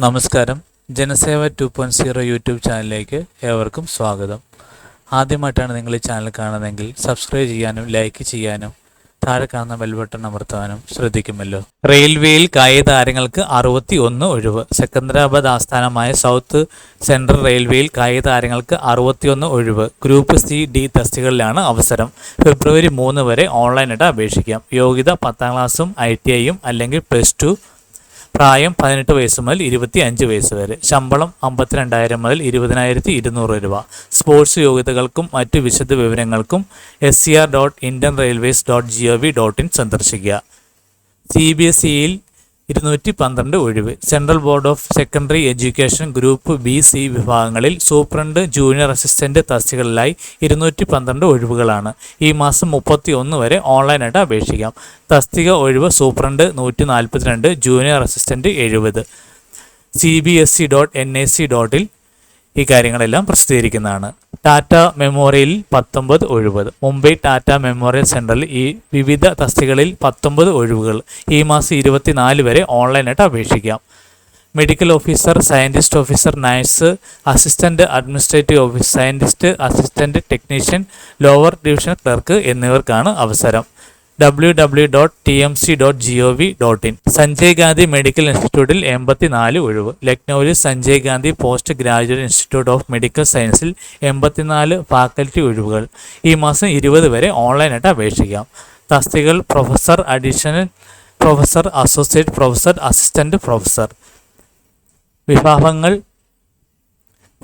നമസ്കാരം. Janaseva two point zero YouTube ചാനലിലേക്ക് ഏവർക്കും സ്വാഗതം. ആദ്യമായിട്ടാണ് നിങ്ങൾ ഈ ചാനൽ കാണുന്നതെങ്കിൽ സബ്സ്ക്രൈബ് ചെയ്യാനും ലൈക്ക് ചെയ്യാനും താഴെ കാണുന്ന ബെൽ ബട്ടൺ അമർത്താനും ശ്രദ്ധിക്കുമല്ലോ. റെയിൽവേയിൽ കായിക താരങ്ങൾക്ക് അറുപത്തി ഒന്ന് ഒഴിവ്. സെക്കന്ദരാബാദ് ആസ്ഥാനമായ സൗത്ത് സെൻട്രൽ റെയിൽവേയിൽ കായിക താരങ്ങൾക്ക് അറുപത്തിയൊന്ന് ഒഴിവ്. ഗ്രൂപ്പ് സി ഡി തസ്തികളിലാണ് അവസരം. ഫെബ്രുവരി മൂന്ന് വരെ ഓൺലൈനായിട്ട് അപേക്ഷിക്കാം. യോഗ്യത പത്താം ക്ലാസ്സും ഐ ടി ഐയും അല്ലെങ്കിൽ പ്ലസ് ടു പ്രായം പതിനെട്ട് വയസ്സ് മുതൽ ഇരുപത്തി അഞ്ച് വയസ്സ് വരെ. ശമ്പളം അമ്പത്തിരണ്ടായിരം മുതൽ ഇരുപതിനായിരത്തി ഇരുന്നൂറ് രൂപ. സ്പോർട്സ് യോഗ്യതകൾക്കും മറ്റ് വിശദ വിവരങ്ങൾക്കും S C R dot Indian railways dot G O V dot in സന്ദർശിക്കുക. സി ബി എസ് ഇയിൽ ഇരുന്നൂറ്റി പന്ത്രണ്ട് ഒഴിവ്. Central board of secondary education group B C വിഭാഗങ്ങളിൽ സൂപ്രണ്ട് ജൂനിയർ അസിസ്റ്റന്റ് തസ്തികളിലായി ഇരുന്നൂറ്റി പന്ത്രണ്ട് ഒഴിവുകളാണ്. ഈ മാസം മുപ്പത്തി ഒന്ന് വരെ ഓൺലൈനായിട്ട് അപേക്ഷിക്കാം. തസ്തിക ഒഴിവ് സൂപ്രണ്ട് നൂറ്റി നാൽപ്പത്തിരണ്ട് ജൂനിയർ അസിസ്റ്റന്റ് എഴുപത് C B S C dot N A C ഡോട്ടിൽ ഈ കാര്യങ്ങളെല്ലാം പ്രസിദ്ധീകരിക്കുന്നതാണ്. ടാറ്റ മെമ്മോറിയൽ പത്തൊമ്പത് ഒഴിവുകൾ. മുംബൈ ടാറ്റ മെമ്മോറിയൽ സെന്ററിൽ ഈ വിവിധ തസ്തികളിൽ പത്തൊമ്പത് ഒഴിവുകൾ. ഈ മാസം ഇരുപത്തിനാല് വരെ ഓൺലൈനായിട്ട് അപേക്ഷിക്കാം. Medical officer scientist officer nurse assistant administrative officer scientist assistant technician lower division clerk എന്നിവർക്കാണ് അവസരം. W W dot T M C dot G O V dot in Sanjay Gandhi medical ഇൻസ്റ്റിറ്റ്യൂട്ടിൽ എൺപത്തിനാല് ഒഴിവ്. ലക്നൌവിൽ Sanjay Gandhi post graduate institute of medical സയൻസിൽ എൺപത്തിനാല് faculty ഒഴിവുകൾ. ഈ മാസം ഇരുപത് വരെ ഓൺലൈനായിട്ട് അപേക്ഷിക്കാം. തസ്തികൾ professor additional professor associate professor assistant professor. വിഭാഗങ്ങൾ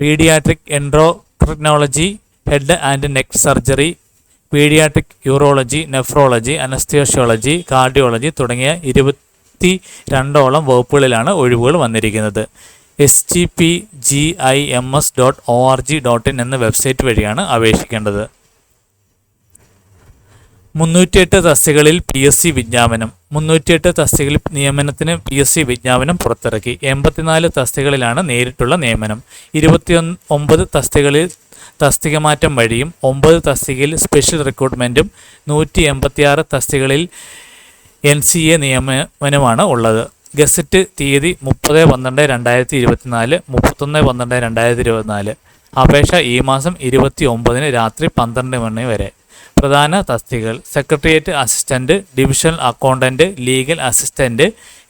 paediatric endocrinology head and neck surgery paediatric urology nephrology anaesthesiology cardiology തുടങ്ങിയ ഇരുപത്തി രണ്ടോളം വകുപ്പുകളിലാണ് ഒഴിവുകൾ വന്നിരിക്കുന്നത്. S G P G I M S dot O R G dot in എന്ന website വഴിയാണ് അപേക്ഷിക്കേണ്ടത്. മുന്നൂറ്റിയെട്ട് തസ്തികളിൽ പി എസ് സി വിജ്ഞാപനം. മുന്നൂറ്റിയെട്ട് തസ്തികളിൽ നിയമനത്തിന് പി എസ് സി വിജ്ഞാപനം പുറത്തിറക്കി. എൺപത്തിനാല് തസ്തികളിലാണ് നേരിട്ടുള്ള നിയമനം. ഇരുപത്തിയൊന്ന് ഒമ്പത് തസ്തികളിൽ തസ്തിക മാറ്റം വഴിയും ഒമ്പത് തസ്തികയിൽ സ്പെഷ്യൽ റിക്രൂട്ട്മെന്റും നൂറ്റി എൺപത്തിയാറ് തസ്തികളിൽ എൻ സി എ നിയമനമാണ് ഉള്ളത്. ഗസറ്റ് തീയതി മുപ്പത് പന്ത്രണ്ട് രണ്ടായിരത്തി ഇരുപത്തിനാല് മുപ്പത്തൊന്ന് പന്ത്രണ്ട് രണ്ടായിരത്തി ഇരുപത്തിനാല് അപേക്ഷ ഈ മാസം ഇരുപത്തി ഒമ്പതിന് രാത്രി പന്ത്രണ്ട് മണി വരെ. പ്രധാന തസ്തികകൾ. Secretariat assistant divisional accountant legal assistant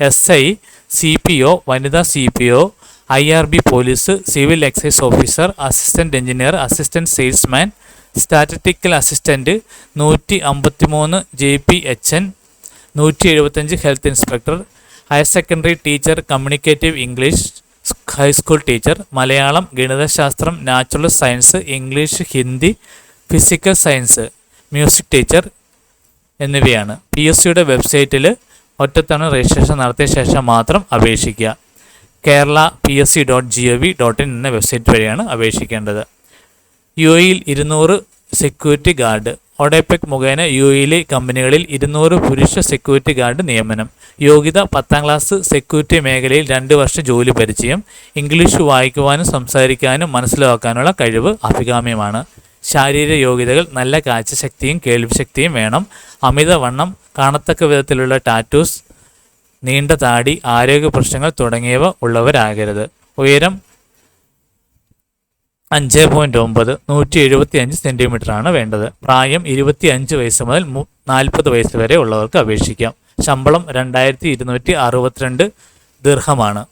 S I C P O വനിതാ C P O I R B police civil excise officer assistant engineer assistant salesman statistical assistant നൂറ്റി അമ്പത്തി മൂന്ന് ജെ പി എച്ച് എൻ നൂറ്റി എഴുപത്തഞ്ച് health inspector higher secondary teacher communicative English high school teacher Malayalam ഗണിതശാസ്ത്രം natural science English Hindi physical science music teacher എന്നിവയാണ്. P S സിയുടെ വെബ്സൈറ്റിൽ ഒറ്റത്തവണ രജിസ്ട്രേഷൻ നടത്തിയ ശേഷം മാത്രം അപേക്ഷിക്കുക. Kerala P S C dot G O V dot in എന്ന website വഴിയാണ് അപേക്ഷിക്കേണ്ടത്. യു എയിൽ ഇരുന്നൂറ് സെക്യൂരിറ്റി ഗാർഡ് ഒഡെപെക് മുഖേന യു എയിലെ കമ്പനികളിൽ ഇരുന്നൂറ് പുരുഷ സെക്യൂരിറ്റി ഗാർഡ് നിയമനം യോഗ്യത പത്താം ക്ലാസ് സെക്യൂരിറ്റി മേഖലയിൽ രണ്ട് വർഷം ജോലി പരിചയം ഇംഗ്ലീഷ് വായിക്കുവാനും സംസാരിക്കാനും മനസ്സിലാക്കാനുള്ള കഴിവ് അഭികാമ്യമാണ്. ശാരീരിക യോഗ്യതകൾ നല്ല കാഴ്ചശക്തിയും കേൾവിശക്തിയും വേണം. അമിതവണ്ണം കാണത്തക്ക വിധത്തിലുള്ള ടാറ്റൂസ് നീണ്ട താടി ആരോഗ്യ പ്രശ്നങ്ങൾ തുടങ്ങിയവ ഉള്ളവരാകരുത്. ഉയരം അഞ്ച് പോയിന്റ് ഒമ്പത് നൂറ്റി എഴുപത്തി അഞ്ച് സെന്റിമീറ്റർ ആണ് വേണ്ടത്. പ്രായം ഇരുപത്തി അഞ്ച് വയസ്സ് മുതൽ നാൽപ്പത് വയസ്സ് വരെ ഉള്ളവർക്ക് അപേക്ഷിക്കാം. ശമ്പളം രണ്ടായിരത്തി ഇരുന്നൂറ്റി അറുപത്തിരണ്ട് ദീർഘമാണ്.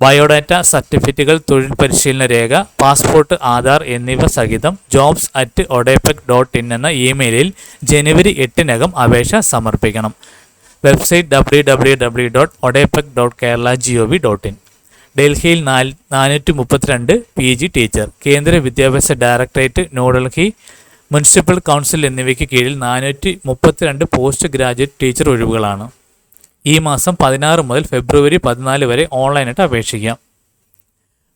ബയോഡാറ്റ സർട്ടിഫിക്കറ്റുകൾ തൊഴിൽ പരിശീലന രേഖ പാസ്പോർട്ട് ആധാർ എന്നിവ സഹിതം jobs at ODEPC dot in എന്ന ഇമെയിലിൽ ജനുവരി എട്ടിനകം അപേക്ഷ സമർപ്പിക്കണം. Website W W W dot ODEPC dot Kerala G O V dot in ഡൽഹിയിൽ നാല് നാനൂറ്റി മുപ്പത്തിരണ്ട് പി ജി ടീച്ചർ കേന്ദ്ര വിദ്യാഭ്യാസ ഡയറക്ടറേറ്റ് ന്യൂഡൽഹി മുനിസിപ്പൽ കൗൺസിൽ എന്നിവയ്ക്ക് കീഴിൽ നാനൂറ്റി മുപ്പത്തിരണ്ട് പോസ്റ്റ് ഗ്രാജുവേറ്റ് ടീച്ചർ ഒഴിവുകളാണ്. ഈ മാസം പതിനാറ് മുതൽ ഫെബ്രുവരി പതിനാല് വരെ ഓൺലൈനായിട്ട് അപേക്ഷിക്കാം.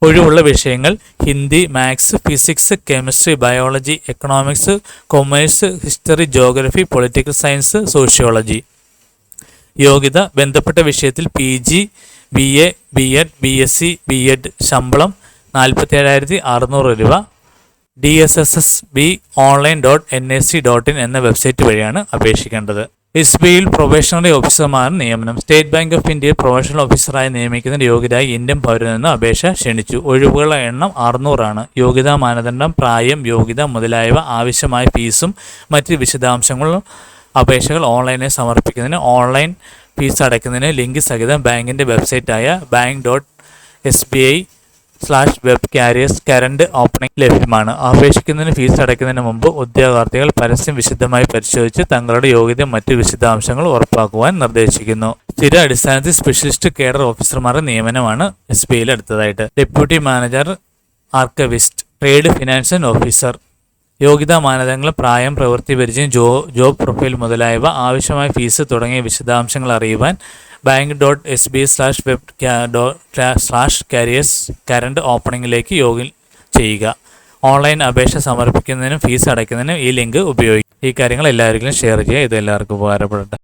ഒഴിവുള്ള വിഷയങ്ങൾ Hindi maths physics chemistry biology economics commerce history geography political science sociology യോഗ്യത ബന്ധപ്പെട്ട വിഷയത്തിൽ P G B A B ed B S C B ed ശമ്പളം നാൽപ്പത്തി ഏഴായിരത്തി അറുന്നൂറ് രൂപ. D S S S B online dot N S C dot in എന്ന website വഴിയാണ് അപേക്ഷിക്കേണ്ടത്. എസ് ബി ഐയിൽ പ്രൊബേഷണറി ഓഫീസർമാർ നിയമനം. സ്റ്റേറ്റ് ബാങ്ക് ഓഫ് ഇന്ത്യയിൽ പ്രൊഫഷണൽ ഓഫീസറായി നിയമിക്കുന്നതിന് യോഗ്യരായി ഇന്ത്യൻ പൗരൻ നിന്ന് അപേക്ഷ ക്ഷണിച്ചു. ഒഴിവുകളുടെ എണ്ണം അറുന്നൂറാണ്. യോഗ്യതാ മാനദണ്ഡം പ്രായം യോഗ്യത മുതലായവ ആവശ്യമായ ഫീസും മറ്റ് വിശദാംശങ്ങളും അപേക്ഷകൾ ഓൺലൈനായി സമർപ്പിക്കുന്നതിന് ഓൺലൈൻ ഫീസ് അടയ്ക്കുന്നതിന് ലിങ്ക് സഹിതം ബാങ്കിന്റെ വെബ്സൈറ്റായ bank dot S B I slash web careers current opening ലഭ്യമാണ്. അപേക്ഷിക്കുന്നതിന് ഫീസ് അടയ്ക്കുന്നതിന് മുമ്പ് ഉദ്യോഗാർത്ഥികൾ പരസ്യം വിശദമായി പരിശോധിച്ച് തങ്ങളുടെ യോഗ്യതയും മറ്റ് വിശദാംശങ്ങൾ ഉറപ്പാക്കുവാൻ നിർദ്ദേശിക്കുന്നു. സ്ഥിര അടിസ്ഥാനത്തിൽ സ്പെഷ്യലിസ്റ്റ് കേഡർ ഓഫീസർമാരുടെ നിയമനമാണ് എസ് ബി ഐയിൽ അടുത്തതായിട്ട് deputy manager archivist trade finance officer യോഗ്യതാ മാനദണ്ഡങ്ങൾ പ്രായം പ്രവൃത്തി പരിചയം ജോ ജോബ് പ്രൊഫൈൽ മുതലായവ ആവശ്യമായ ഫീസ് തുടങ്ങിയ വിശദാംശങ്ങൾ അറിയുവാൻ bank dot S B slash web slash careers current ഓപ്പണിംഗിലേക്ക് യോഗ്യം ചെയ്യുക. ഓൺലൈൻ അപേക്ഷ സമർപ്പിക്കുന്നതിനും ഫീസ് അടയ്ക്കുന്നതിനും ഈ ലിങ്ക് ഉപയോഗിക്കും ഈ കാര്യങ്ങൾ എല്ലാവർക്കും ഷെയർ ചെയ്യുക. ഇത് എല്ലാവർക്കും ഉപകാരപ്പെടട്ടെ.